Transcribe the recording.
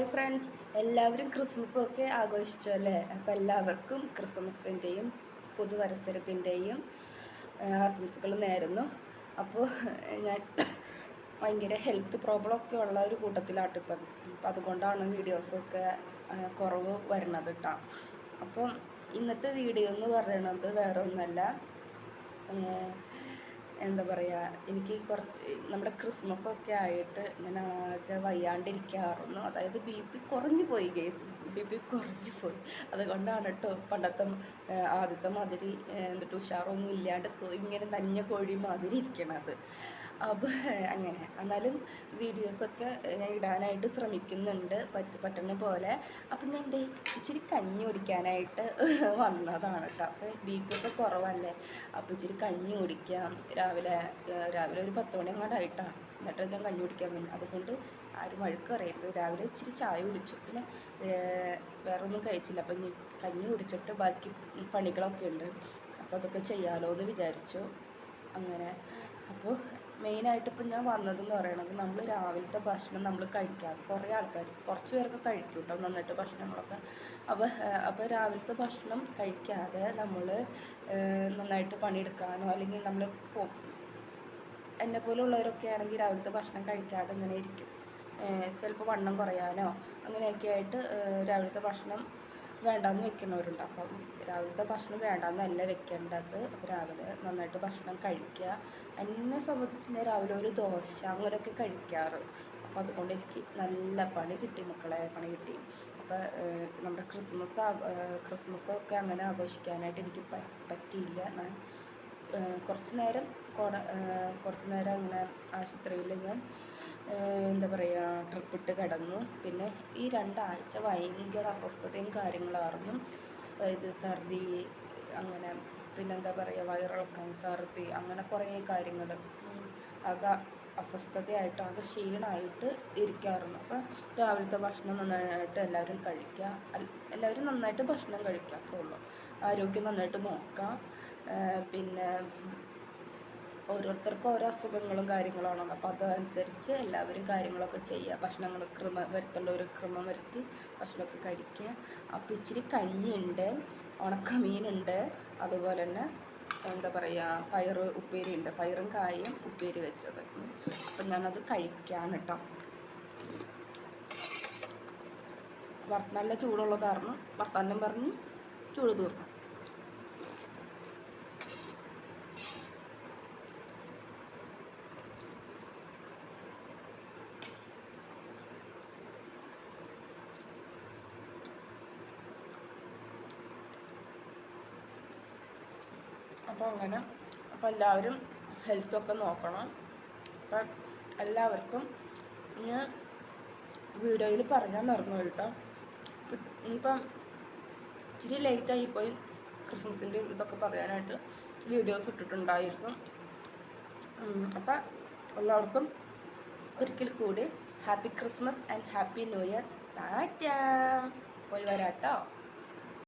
Hi friends. എല്ലാവരും Christmas ഒക്കെ ആഘോഷിച്ചു അല്ലേ? അപ്പോൾ എല്ലാവർക്കും ക്രിസ്മസിന്റെയും പുതുവത്സരത്തിന്റെയും ആശംസകൾ നേരുന്നു. അപ്പോൾ ഞാൻ ഭയങ്കര ഹെൽത്ത് പ്രോബ്ലം ഒക്കെ ഉള്ള ഒരു കൂട്ടത്തിലാട്ട് ഇപ്പം. അപ്പം അതുകൊണ്ടാണ് വീഡിയോസൊക്കെ കുറവ് വരുന്നത് കേട്ടോ അപ്പം ഇന്നത്തെ വീഡിയോ എന്ന് പറയുന്നത് വേറെ ഒന്നല്ല എന്താ പറയുക എനിക്ക് കുറച്ച് നമ്മുടെ ക്രിസ്മസ് ഒക്കെ ആയിട്ട് ഞാൻ ആകെ വയ്യാണ്ടിരിക്കാറുന്നു. അതായത് ബി പി കുറഞ്ഞു പോയി ഗേസ്. ബി പി കുറഞ്ഞു പോയി. അതുകൊണ്ടാണ് കേട്ടോ പണ്ടത്തെ ആദ്യത്തെ മാതിരി എന്നിട്ട് ഉഷാറൊന്നും ഇല്ലാണ്ട് ഇങ്ങനെ നഞ്ഞ കോഴി മാതിരി ഇരിക്കണത്. അപ്പോൾ അങ്ങനെ. എന്നാലും വീഡിയോസൊക്കെ ഞാൻ ഇടാനായിട്ട് ശ്രമിക്കുന്നുണ്ട്. പറ്റ പറ്റുന്ന പോലെ. അപ്പം ഞാൻ എന്റെ ഇച്ചിരി കഞ്ഞി കുടിക്കാനായിട്ട് വന്നതാണ് കേട്ടോ. അപ്പോൾ ബി പി ഒക്കെ കുറവല്ലേ? അപ്പോൾ ഇച്ചിരി കഞ്ഞി കുടിക്കാം. രാവിലെ രാവിലെ ഒരു പത്ത് മണി അങ്ങോട്ടായിട്ടാണ് എന്നിട്ട് ഞാൻ കഞ്ഞി കുടിക്കാൻ പിന്നെ അതുകൊണ്ട് ആരും വഴുക്ക് അറിയരുത് രാവിലെ ഇച്ചിരി ചായ കുടിച്ചു. പിന്നെ വേറെ ഒന്നും കഴിച്ചില്ല. അപ്പം കഞ്ഞി കുടിച്ചിട്ട് ബാക്കി പണികളൊക്കെ ഉണ്ട്. അപ്പോൾ അതൊക്കെ ചെയ്യാമല്ലോ എന്ന് വിചാരിച്ചു. അങ്ങനെ. അപ്പോൾ മെയിനായിട്ട് ഇപ്പം ഞാൻ വന്നതെന്ന് പറയണത് നമ്മൾ രാവിലത്തെ ഭക്ഷണം നമ്മൾ കഴിക്കാതെ കുറേ ആൾക്കാർ കുറച്ച് പേരൊക്കെ കഴിക്കും കേട്ടോ നന്നായിട്ട് ഭക്ഷണങ്ങളൊക്കെ. അപ്പോൾ അപ്പോൾ രാവിലത്തെ ഭക്ഷണം കഴിക്കാതെ നമ്മൾ നന്നായിട്ട് പണിയെടുക്കാനോ അല്ലെങ്കിൽ നമ്മൾ എന്നെ പോലുള്ളവരൊക്കെ ആണെങ്കിൽ രാവിലത്തെ ഭക്ഷണം കഴിക്കാതെ ഇങ്ങനെ ഇരിക്കും. ചിലപ്പോൾ വണ്ണം കുറയാനോ അങ്ങനെയൊക്കെ ആയിട്ട് രാവിലത്തെ ഭക്ഷണം വേണ്ടാന്ന് വെക്കുന്നവരുണ്ട്. അപ്പം രാവിലത്തെ ഭക്ഷണം വേണ്ടാന്നല്ല വെക്കേണ്ടത്. അപ്പോൾ രാവിലെ നന്നായിട്ട് ഭക്ഷണം കഴിക്കുക. എന്നെ സംബന്ധിച്ച് ഞാൻ രാവിലെ ഒരു ദോശ അങ്ങനെയൊക്കെ കഴിക്കാറ്. അപ്പോൾ അതുകൊണ്ട് എനിക്ക് നല്ല പണി കിട്ടി മക്കളെ പണി കിട്ടി. അപ്പോൾ നമ്മുടെ ക്രിസ്മസ് ക്രിസ്മസ് ഒക്കെ അങ്ങനെ ആഘോഷിക്കാനായിട്ട് എനിക്ക് പറ്റിയില്ല. ഞാൻ കുറച്ച് നേരം കുറച്ച് നേരം അങ്ങനെ ആശുപത്രിയിൽ ഞാൻ എന്താ പറയുക ട്രിപ്പിട്ട് കിടന്നു. പിന്നെ ഈ രണ്ടാഴ്ച ഭയങ്കര അസ്വസ്ഥതയും കാര്യങ്ങളായിരുന്നു. ഇത് ഛർദി അങ്ങനെ പിന്നെന്താ പറയുക വയറിളക്കം ഛർദി അങ്ങനെ കുറേ കാര്യങ്ങൾ ആകെ അസ്വസ്ഥതയായിട്ട് ആകെ ക്ഷീണമായിട്ട് ഇരിക്കാറുണ്ട് അപ്പോൾ രാവിലത്തെ ഭക്ഷണം നന്നായിട്ട് എല്ലാവരും കഴിക്കുക എല്ലാവരും നന്നായിട്ട് ഭക്ഷണം കഴിക്കുക അത്രേ ഉള്ളൂ. ആരോഗ്യം നന്നായിട്ട് നോക്കാം. പിന്നെ ഓരോരുത്തർക്കും ഓരോ അസുഖങ്ങളും കാര്യങ്ങളാണല്ലോ. അപ്പോൾ അതനുസരിച്ച് എല്ലാവരും കാര്യങ്ങളൊക്കെ ചെയ്യുക. ഭക്ഷണങ്ങൾ ക്രമ വരുത്തേണ്ടവർ ക്രമം വരുത്തി ഭക്ഷണമൊക്കെ കഴിക്കുക. അപ്പോൾ ഇച്ചിരി കഞ്ഞിയുണ്ട് ഉണക്കമീനുണ്ട് അതുപോലെ തന്നെ എന്താ പറയുക പയറ് ഉപ്പേരി ഉണ്ട് പയറും കായും ഉപ്പേരി വെച്ചത്. അപ്പം ഞാനത് കഴിക്കാണ് കേട്ടോ. നല്ല ചൂടുള്ളതായിരുന്നു വർത്താനം പറഞ്ഞ് ചൂട് തീർന്നു. അപ്പോൾ അങ്ങനെ അപ്പോൾ എല്ലാവരും ഹെൽത്തൊക്കെ നോക്കണം. അപ്പം എല്ലാവർക്കും ഞാൻ വീഡിയോയിൽ പറയാൻ മറന്നു കേട്ടോ. ഇനിയിപ്പം ഇച്ചിരി ലേറ്റായി പോയി ക്രിസ്മസിന്റെ ഇതൊക്കെ പറയാനായിട്ട് വീഡിയോസ് ഇട്ടിട്ടുണ്ടായിരുന്നു. അപ്പം എല്ലാവർക്കും ഒരിക്കൽ കൂടി happy Christmas and happy new year tata. പോയി വരാട്ടോ.